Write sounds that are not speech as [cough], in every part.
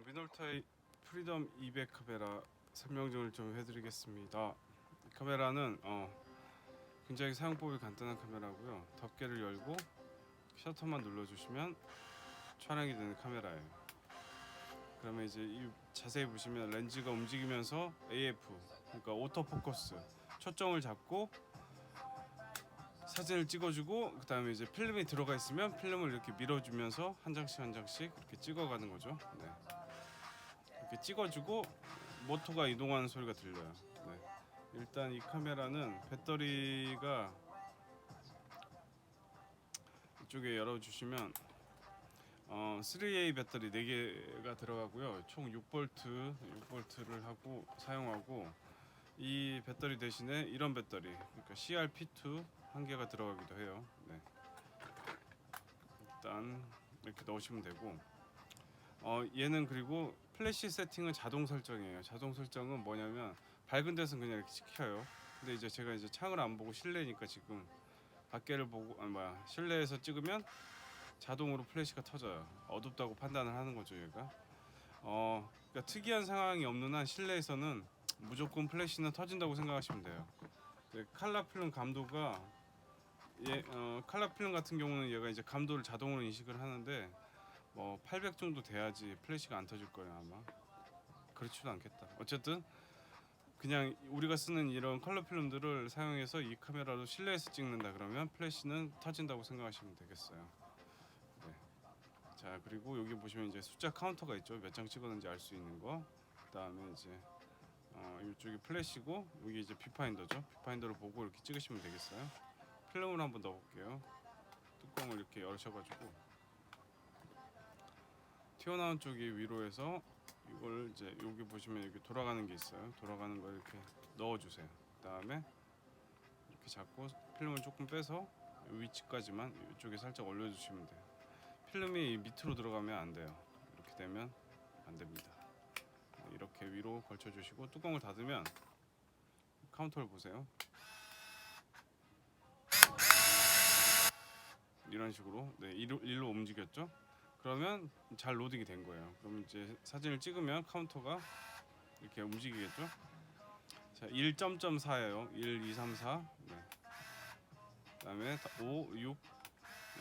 어, 미놀타의 프리덤 200 카메라 설명을 좀 해드리겠습니다. 이 카메라는 어, 굉장히 사용법이 간단한 카메라고요. 덮개를 열고 셔터만 눌러주시면 촬영이 되는 카메라예요. 그러면 이제 이 자세히 보시면 렌즈가 움직이면서 AF 그러니까 오토 포커스 초점을 잡고 사진을 찍어주고 그 다음에 이제 필름이 들어가 있으면 필름을 이렇게 밀어주면서 한 장씩 한 장씩 이렇게 찍어가는 거죠. 네. 이렇게 찍어주고 모터가 이동하는 소리가 들려요. 네. 일단 이 카메라는 배터리가 이쪽에 열어주시면 어, 3A 배터리 4개가 들어가고요. 총 6V, 6V를 하고 사용하고 이 배터리 대신에 이런 배터리, 그러니까 CRP2 한 개가 들어가기도 해요. 네. 일단 이렇게 넣으시면 되고, 어, 얘는 그리고 플래시 세팅은 자동 설정이에요. 자동 설정은 뭐냐면 밝은 데서는 그냥 이렇게 시켜요. 근데 이제 제가 이제 창을 안 보고 실내니까 지금 밖에를 보고, 아니 뭐야 실내에서 찍으면 자동으로 플래시가 터져요. 어둡다고 판단을 하는 거죠, 얘가. 어, 그러니까 특이한 상황이 없는 한 실내에서는 무조건 플래시는 터진다고 생각하시면 돼요. 네, 칼라 필름 감도가 얘 어, 칼라 필름 같은 경우는 얘가 이제 감도를 자동으로 인식을 하는데 뭐 800 정도 돼야지 플래시가 안 터질 거예요 아마. 그렇지도 않겠다. 어쨌든 그냥 우리가 쓰는 이런 컬러 필름들을 사용해서 이 카메라로 실내에서 찍는다 그러면 플래시는 터진다고 생각하시면 되겠어요. 네. 자 그리고 여기 보시면 이제 숫자 카운터가 있죠. 몇 장 찍었는지 알 수 있는 거. 그 다음에 이제 어, 이쪽이 플래시고 여기 이제 뷰파인더죠. 뷰파인더를 보고 이렇게 찍으시면 되겠어요. 필름을 한번 넣어볼게요. 뚜껑을 이렇게 열으셔가지고 튀어나온 쪽이 위로 해서 이걸 이제 여기 보시면 여기 돌아가는 게 있어요. 돌아가는 걸 이렇게 넣어주세요. 그다음에 이렇게 잡고 필름을 조금 빼서 이 위치까지만 이쪽에 살짝 올려주시면 돼요. 필름이 밑으로 들어가면 안 돼요. 이렇게 되면 안 됩니다. 이렇게 위로 걸쳐주시고 뚜껑을 닫으면 카운터를 보세요. 이런 식으로 네 일로, 일로 움직였죠. 그러면 잘 로딩이 된 거예요. 그럼 이제 사진을 찍으면 카운터가 이렇게 움직이겠죠. 자, 1.4예요. 1, 2, 3, 4. 네. 그다음에 5, 6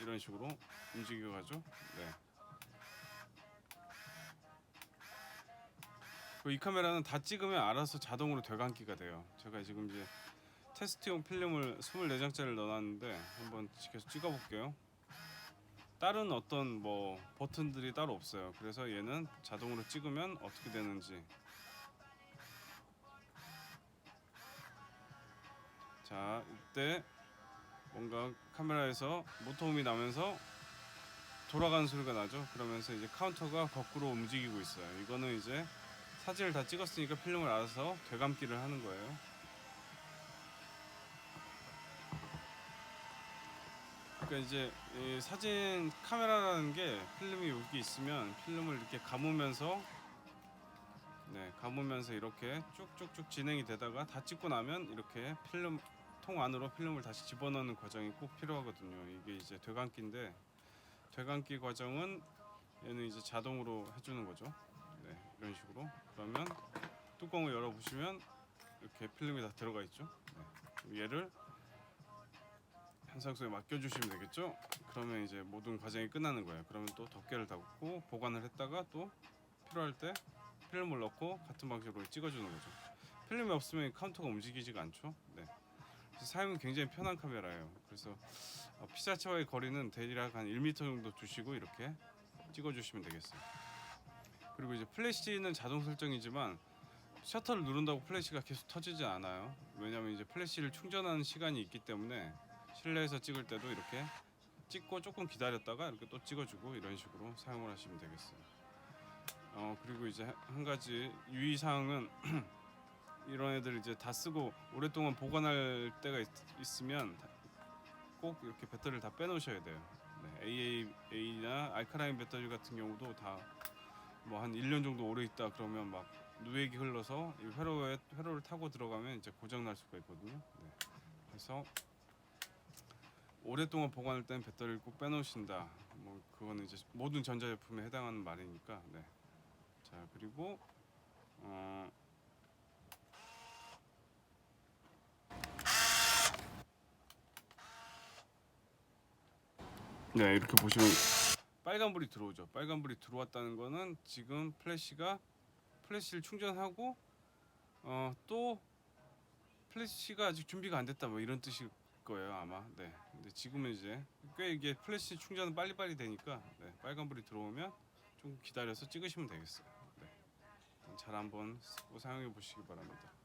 이런 식으로 움직여 가죠. 네. 그이 카메라는 다 찍으면 알아서 자동으로 되감기가 돼요. 제가 지금 이제 테스트용 필름을 24장짜리를 넣어놨는데 한번 계속 찍어볼게요. 다른 어떤 뭐 버튼들이 따로 없어요. 그래서 얘는 자동으로 찍으면 어떻게 되는지. 자, 이때 뭔가 카메라에서 모터음이 나면서 돌아가는 소리가 나죠. 그러면서 이제 카운터가 거꾸로 움직이고 있어요. 이거는 이제 사진을 다 찍었으니까 필름을 알아서 되감기를 하는 거예요. 그러니까 이제 이 사진 카메라라는 게 필름이 여기 있으면 필름을 이렇게 감으면서 네 감으면서 이렇게 쭉쭉쭉 진행이 되다가 다 찍고 나면 이렇게 필름 통 안으로 필름을 다시 집어넣는 과정이 꼭 필요하거든요. 이게 이제 되감기인데 되감기 과정은 얘는 이제 자동으로 해주는 거죠. 네 이런 식으로 그러면 뚜껑을 열어 보시면 이렇게 필름이 다 들어가 있죠. 네. 얘를 현상소에 맡겨주시면 되겠죠. 그러면 이제 모든 과정이 끝나는 거예요. 그러면 또 덮개를 닫고 보관을 했다가 또 필요할 때 필름을 넣고 같은 방식으로 찍어주는 거죠. 필름이 없으면 카운터가 움직이지가 않죠. 네. 사용이 굉장히 편한 카메라예요. 그래서 어, 피사체와의 거리는 대략 한 1m 정도 두시고 이렇게 찍어주시면 되겠어요. 그리고 이제 플래시는 자동 설정이지만 셔터를 누른다고 플래시가 계속 터지지 않아요. 왜냐하면 이제 플래시를 충전하는 시간이 있기 때문에 실내에서 찍을 때도 이렇게 찍고 조금 기다렸다가 이렇게 또 찍어주고 이런 식으로 사용을 하시면 되겠어요. 어 그리고 이제 한 가지 유의 사항은 [clears throat] 이런 애들 이제 다 쓰고 오랫동안 보관할 때가 있, 으면꼭 이렇게 배터리를 다 빼놓으셔야 돼요. 네, AAA나 알카라인 배터리 같은 경우도 다 뭐 한 1년 정도 오래 있다 그러면 막 누액이 흘러서 이 회로에 회로를 타고 들어가면 이제 고장 날 수가 있거든요. 네. 그래서 오랫동안 보관할 때는 배터리를 꼭 빼놓으신다. 뭐 그거는 이제 모든 전자제품에 해당하는 말이니까 네. 자 그리고 어, 네 이렇게 보시면 빨간불이 들어오죠. 빨간불이 들어왔다는 거는 지금 플래시가 플래시를 충전하고 어, 또 플래시가 아직 준비가 안 됐다 뭐 이런 뜻일 거예요 아마. 네. 근데 지금은 이제 꽤 이게 플래시 충전은 빨리빨리 되니까 네, 빨간불이 들어오면 좀 기다려서 찍으시면 되겠어요. 네. 잘 한번 쓰고 사용해 보시기 바랍니다.